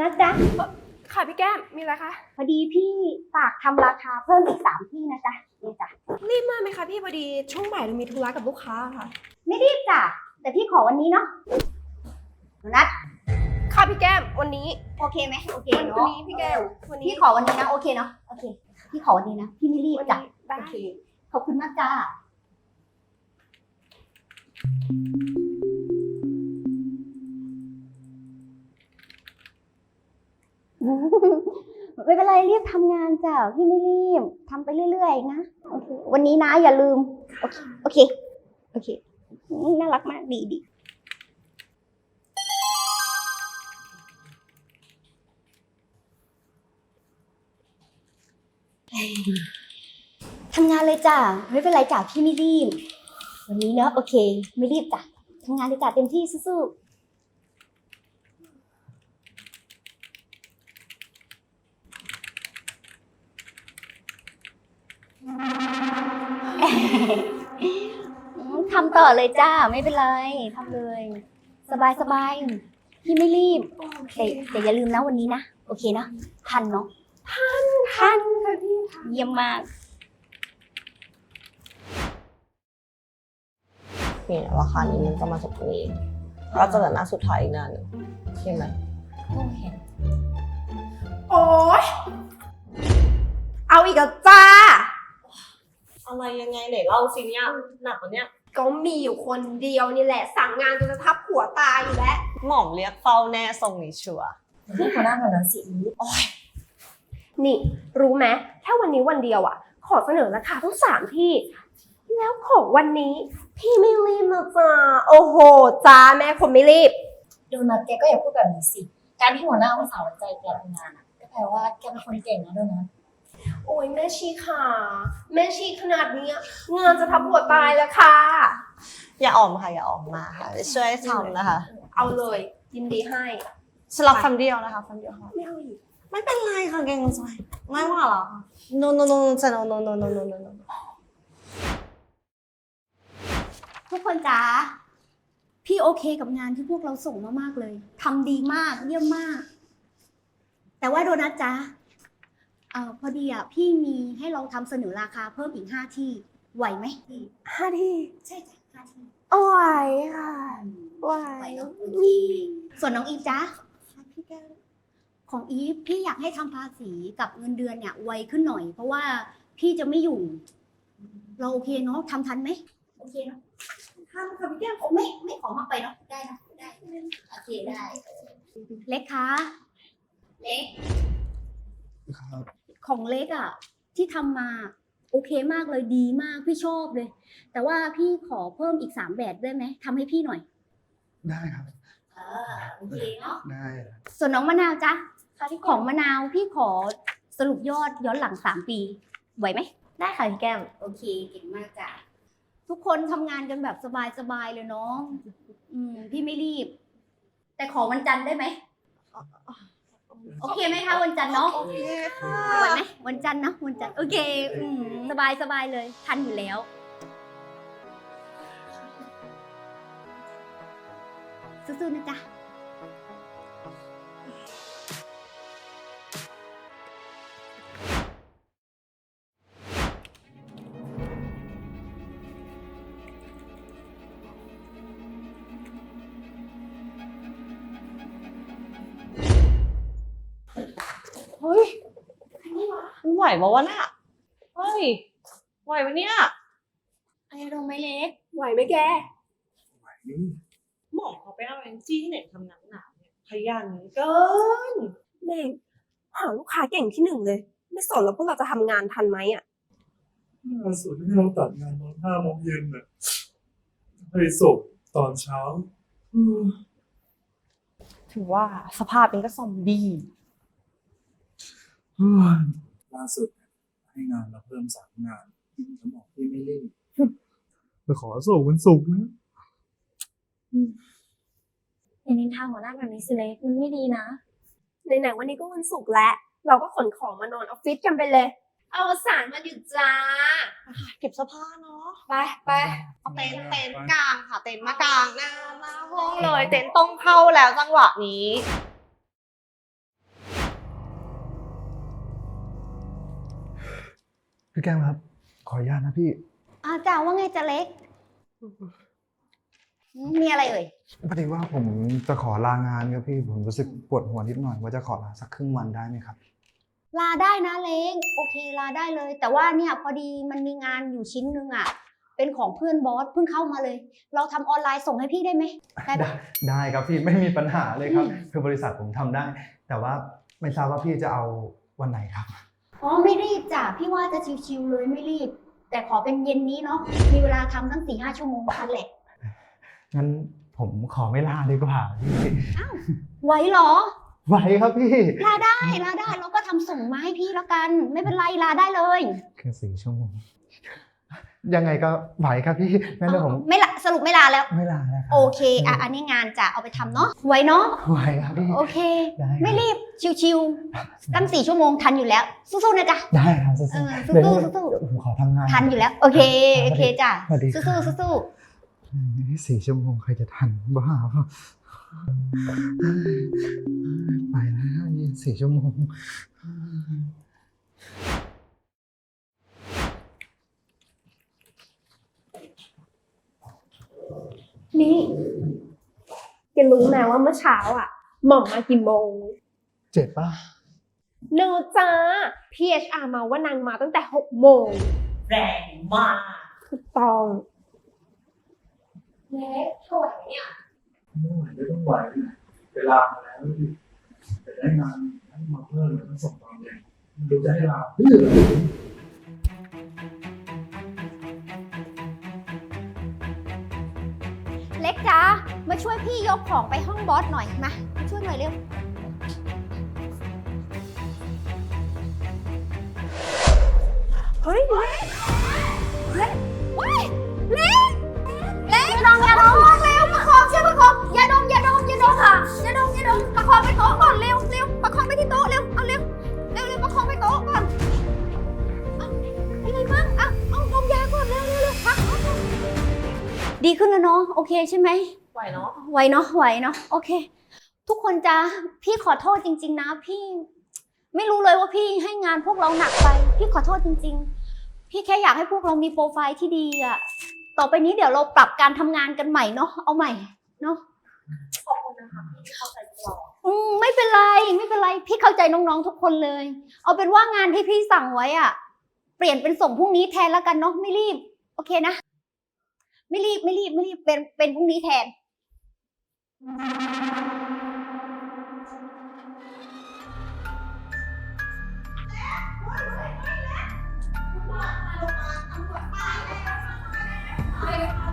นัทจ๊ะ ค่ะพี่แก้ม มีอะไรคะ พอดีพี่ฝากทำราคาเพิ่มอีกสามที่นะจ๊ะนี่จ้ะ รีบมากไหมคะพี่พอดีช่วงบ่ายเรามีธุระกับลูกค้าค่ะ ไม่รีบจ้ะ แต่พี่ขอวันนี้เนาะหนูนัทค่ะพี่แก้มวันนี้ โอเคไหมโอเควันเนาะนี้พี่แก้มวันนี้พี่ขอวันนี้นะโอเคเนาะ โอเค พี่ขอวันนี้นะ พี่ไม่รีบวันจ้ะนี้ได้ โอเค ขอบคุณมากจ้า ไม่เป็นไรรีบทำงานจ้ะพี่ไม่รีบทำไปเรื่อยๆนะโอเควันนี้นะอย่าลืม โอเค โอเคโอเคน่ารักมากดีดีทำงานเลยจ้ะไม่เป็นไรจ้ะพี่ไม่รีบ วันนี้เนอะโอเค ไม่รีบจ้ะทำงานเลยจ้ะเต็มที่สู้ๆ ทำต่อเลยจ้า ไม่เป็นไรทำเลย สบายสบายพี่ไม่รีบ แต่แต่อย่าลืมนะวันนี้นะ โอเคนะทันเนาะทันทันค่ะพี่ค่ะเยี่ยมมากเนี่ยราคานี้มันจะมาจากตรงนี้ก็จะเหลือหน้าสุดท้ายอีกหน้าหนึ่งใช่ไหมโอ๊ยเอาอีกแล้วจ้า อะไรยังไงไหนเล่าสิเนี่ยหนักกว่าเนี่ยก็มีอยู่คนเดียวนี่แหละ สั่งงานจนจะทับหัวตายอยู่แล้วหม่อมเรียกเฝ้าแน่ทรงนี้ชัวร์นี่หัวหน้าแถวนั้นสินี่ รู้ไหมแค่วันนี้วันเดียวอะ ขอเสนอราคาทั้งสามที่ แล้วของวันนี้ พี่ไม่รีบนะจ้าโอ้โหจ้าแม่ผมไม่รีบโดนัทแกก็อย่าพูดแบบนี้สิ การที่หัวหน้าอุตส่าห์ไว้ใจแกทำงานอะก็แปลว่าแกเป็นคนเก่งนะโดนัทโอ้ย แม่ชีค่ะ แม่ชีขนาดนี้เงินจะทับหัวตายแล้วค่ะ อย่าออมค่ะ อย่าออกมาค่ะ ช่วยทำนะคะเอาเลยยินดีให้สลับคำเดียวนะคะคำเดียวค่ะไม่เอาอีกไม่เป็นไรค่ะแกงสวยไม่ว่าหรอ no no no จะ no no no no no no ทุกคนจ๋าพี่โอเคกับงานที่พวกเราส่งมามากเลยทำดีมากเยี่ยมมาก แต่ว่าโดนัทจ๋า เอ่อพอดีอะพี่มีให้เราทำเสนอราคาเพิ่มอีกห้าที่ไหวไหมห้าที่ใช่จ้ะห้าที่เอาไหวค่ะไหวไหวเนอะโอเคส่วนน้องอีฟจ๊ะของอีฟพี่อยากให้ทำภาษีกับเงินเดือนเนี่ยไวขึ้นหน่อย เพราะว่าพี่จะไม่อยู่ เราโอเคเนาะทำทันไหมโอเคเนาะทันค่ะพี่แก้มโอ้ไม่ไม่ขอมากไปเนาะได้นะได้โอเคได้ เล็กคะเล็ก ครับ ของเล็กอะที่ทำมาโอเคมากเลยดีมากพี่ชอบเลย แต่ว่าพี่ขอเพิ่มอีกสามแบบได้ไหมทำให้พี่หน่อย ได้ครับเออโอเคเนาะได้ส่วนน้องมะนาวจ๊ะของมะนาวพี่ขอสรุปยอดย้อนหลังสามปีไหวไหมได้ค่ะพี่แก้มโอเคเก่งมากจ้ะทุกคนทำงานกันแบบสบายๆเลยเนาะอืมพี่ไม่รีบ แต่ขอวันจันทร์ได้ไหม โอเคไหมคะวันจันทร์เนาะโอเคค่ะไหวไหมวันจันทร์นะวันจันทร์โอเคอืมสบายสบายเลยทันอยู่แล้ว สู้ๆนะจ๊ะ ไหวปะวะน่ะเฮ้ยไหวปะเนี่ยไอ้ลงไม่เล็ก ไหวไหมแกนี่หมอเขาไปเอาแองจี้ที่ไหนทำหนักหนาเนี่ยขยันเกินแม่งหาลูกค้าเก่งที่หนึ่งเลย ไม่สนแล้วพวกเราจะทำงานทันไหมอะ ล่าสุดที่เราตัดงานตอนห้าโมงเย็นน่ะไปส่งตอนเช้า ถือว่าสภาพเป็นก็ซอมบี้เฮ้ย ล่าสุดให้งานเราเพิ่มสามงานฉันบอกพี่ไม่เล่นไปขอส่งวันศุกร์นะอย่านินทาหัวหน้าแบบนี้สิเล็กมันไม่ดีนะไหนๆวันนี้ก็วันศุกร์แล้วเราก็ขนของมานอนออฟฟิศกันไปเลย เอาสารมาหยุดจ้า เก็บเสื้อผ้าเนาะไปไปเอาเต็นท์เต็นท์กลางค่ะ เต็นท์มากลางหน้าหน้าห้องเลย เต็นท์ต้องเข้าแล้วจังหวะนี้ พี่แก้มครับ ขออนุญาตนะพี่อาจ้าว่าไงจะเล็กอืมมีอะไรเอ่ย พอดีว่าผมจะขอลางานครับพี่ผมรู้สึกปวดหัวนิดหน่อยว่าจะขอลาสักครึ่งวันได้ไหมครับลาได้นะเล้งโอเคลาได้เลย แต่ว่าเนี่ยพอดีมันมีงานอยู่ชิ้นหนึงอะ เป็นของเพื่อนบอสเพิ่งเข้ามาเลย เราทำออนไลน์ส่งให้พี่ได้ไหมได้ปะ ได้ครับพี่ไม่มีปัญหาเลยครับอืมคือบริษัทผมทำได้ แต่ว่าไม่ทราบว่าพี่จะเอาวันไหนครับ อ๋อไม่รีบจ้ะพี่ว่าจะชิวๆเลยไม่รีบ แต่ขอเป็นเย็นนี้เนาะมีเวลาทำตั้งสี่ห้าชั่วโมงทันแหละ งั้นผมขอไม่ลาดีกว่าพี่ไหวเหรอ ไหวครับพี่ลาได้ลาได้เราก็ทำส่งมาให้พี่แล้วกัน ไม่เป็นไรลาได้เลย แค่สี่ชั่วโมง ยังไงก็ไหวครับพี่งั้นเดี๋ยวผมอ๋อไม่ละสรุปไม่ลาแล้ว ไม่ลาแล้วรับโอเคอะอันนี้งานจะเอาไปทำเนาะไหวเนาะไหวครับพี่ โอเค ได้ครับ ไม่รีบชิวๆตั้งสี่ชั่วโมงทันอยู่แล้ว สู้ๆนะจ๊ะ ได้ครับสู้เออๆสู้ๆเดี๋ยวสู้ๆเดี๋ยวผมขอทำงานทันอยู่แล้ว โอเคโอเคจ้ะสวัสดีครับสู้ๆสู้อืมสี่ชั่วโมงใครจะทันบ้าเปล่าไปแล้วสี่ชั่วโมง นี่แกรู้ไหมว่าเมื่อเช้าอะ หม่อมมากี่โมง เจ็บป่ะโนจ้า PHR มาว่านางมาตั้งแต่หกโมงแรงมากถูกต้องเล็กช่วยเนี่ย ไม่ไหวไม่ต้องไหวเวลามาแล้วแต่ได้งานให้มาเพิ่มต้องส่งตอนเย็นดูจะให้ลาเพื่อ เล็กจ้ามาช่วยพี่ยกของไปห้องบอสหน่อยมามาช่วยหน่อยเร็ว เฮ้ย ดีขึ้นแล้วเนาะโอเคใช่ไหมไหวเนาะไหวเนาะไหวเนาะโอเค ทุกคนจ้าพี่ขอโทษจริง ๆ นะ พี่ ไม่รู้เลยว่าพี่ให้งานพวกเราหนักไป พี่ขอโทษจริง ๆ พี่แค่อยากให้พวกเรามีโปรไฟล์ที่ดีอะต่อไปนี้เดี๋ยวเราปรับการทำงานกันใหม่เนาะเอาใหม่เนาะขอบคุณนะคะที่เข้าใจเราอืมไม่เป็นไรไม่เป็นไร พี่เข้าใจน้องๆทุกคนเลย เอาเป็นว่างานที่พี่สั่งไว้อะเปลี่ยนเป็นส่งพรุ่งนี้แทนแล้วกันเนาะไม่รีบ โอเคนะ ไม่รีบไม่รีบไม่รีบเป็นเป็นพรุ่งนี้แทน Thank.